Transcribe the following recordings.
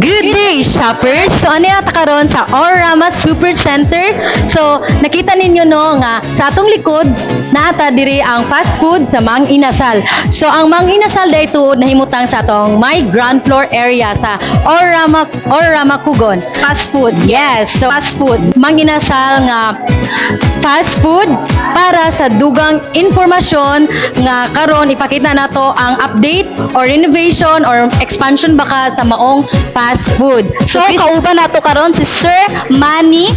Good shoppers! So, ano yung karon sa Orama Super Center? So, nakita ninyo no nga sa atong likod naata diri ang fast food sa Mang Inasal. So, ang Mang Inasal dito nahimutang sa atong my ground floor area sa Orama Orama Kugon. Fast food. Yes, so fast food. Mang Inasal nga fast food para sa dugang informasyon nga karon ipakita nato ang update or renovation or expansion baka sa maong fast food. So, kauban nato karon si Sir Manny,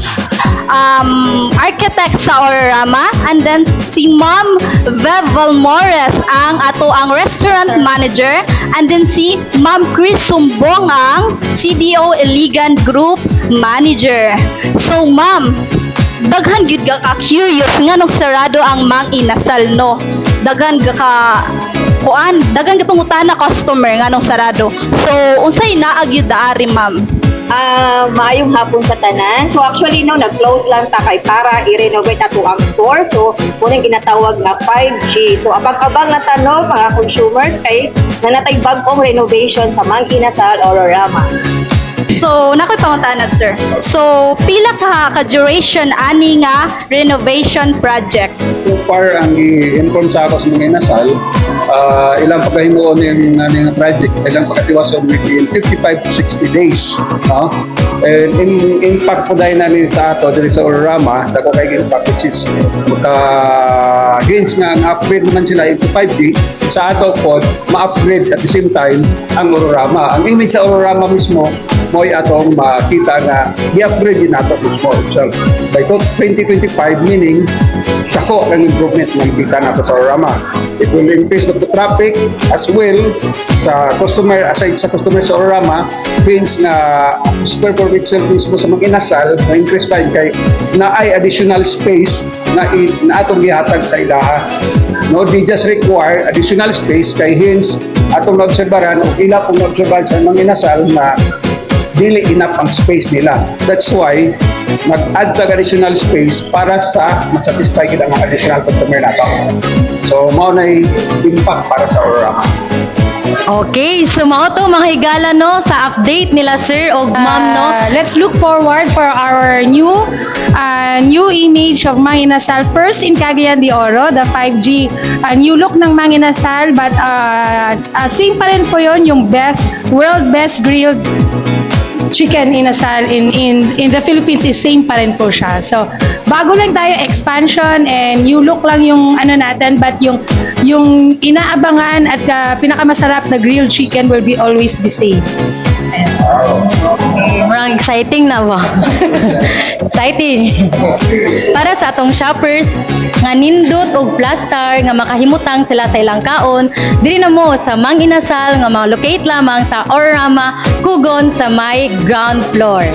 um, architect sa Orama, and then si Ma'am Vev Valmores, ang ato ang restaurant manager, and then si Ma'am Chris Sumbong, ang CDO Iligan Group manager. So, Ma'am, daghan gyud ka curious nga nung sarado ang mang inasal no. Daghan ka kuan, daghan ka pangutana customer nga nung sarado. So, unsay naa gyud daari, Ma'am? Ah, maayong hapon sa tanan. So actually no, nag-close lang ta kay para i-renovate ato ang store. So munang ginatawag nga 5G. So abang-abang na tanong mga consumers kay nanatay bagong renovation sa Mang Inasal Olorama. So, nakoy pangutana, sir. So, pila ka ka-duration ani nga renovation project? So far, ang i-inform sa ako sa mga inasal, ah, ilang pagkahimuon yung naning project, ilang pagkatiwason within 55 to 60 days. No? And in, impact po dahil namin sa ato, dito sa Ororama, dako kay impact which is maka gains nga ang upgrade naman sila into 5G, sa ato po, ma-upgrade at the same time ang Ororama. Ang image sa Ororama mismo, mo ay atong makita nga i-upgrade din nato mismo itself. By 2025, meaning dako ang improvement ng kita nato sa Orama. It will increase the traffic as well sa customer, aside sa customer sa Orama, means na square for itself mismo sa mga inasal, na-increase pa yun kay na ay additional space na, i- na atong gihatag sa ilaha. No, they just require additional space kay hence atong obserbaran o ila pong obserbahan sa mga inasal na dili enough ang space nila. That's why mag-add tag additional space para sa masatisfy kita ang additional customer nato. So, mao na impact para sa Ororama. Okay, so mao to mga higala no sa update nila sir og ma'am no. Uh, let's look forward for our new uh, new image of Manginasal. First in Cagayan de Oro, the 5G uh, new look ng Manginasal but uh, uh, same pa rin po yun yung best, world best grilled chicken inasal in in in the Philippines is same pa rin po siya. So, bago lang tayo expansion and new look lang yung ano natin but yung yung inaabangan at uh, pinakamasarap na grilled chicken will be always the same. Okay, marang exciting na ba? exciting. Para sa atong shoppers nga nindot og plastar nga makahimutang sila sa ilang kaon, diri na mo sa Mang Inasal nga mga locate lamang sa Orama Kugon sa may ground floor.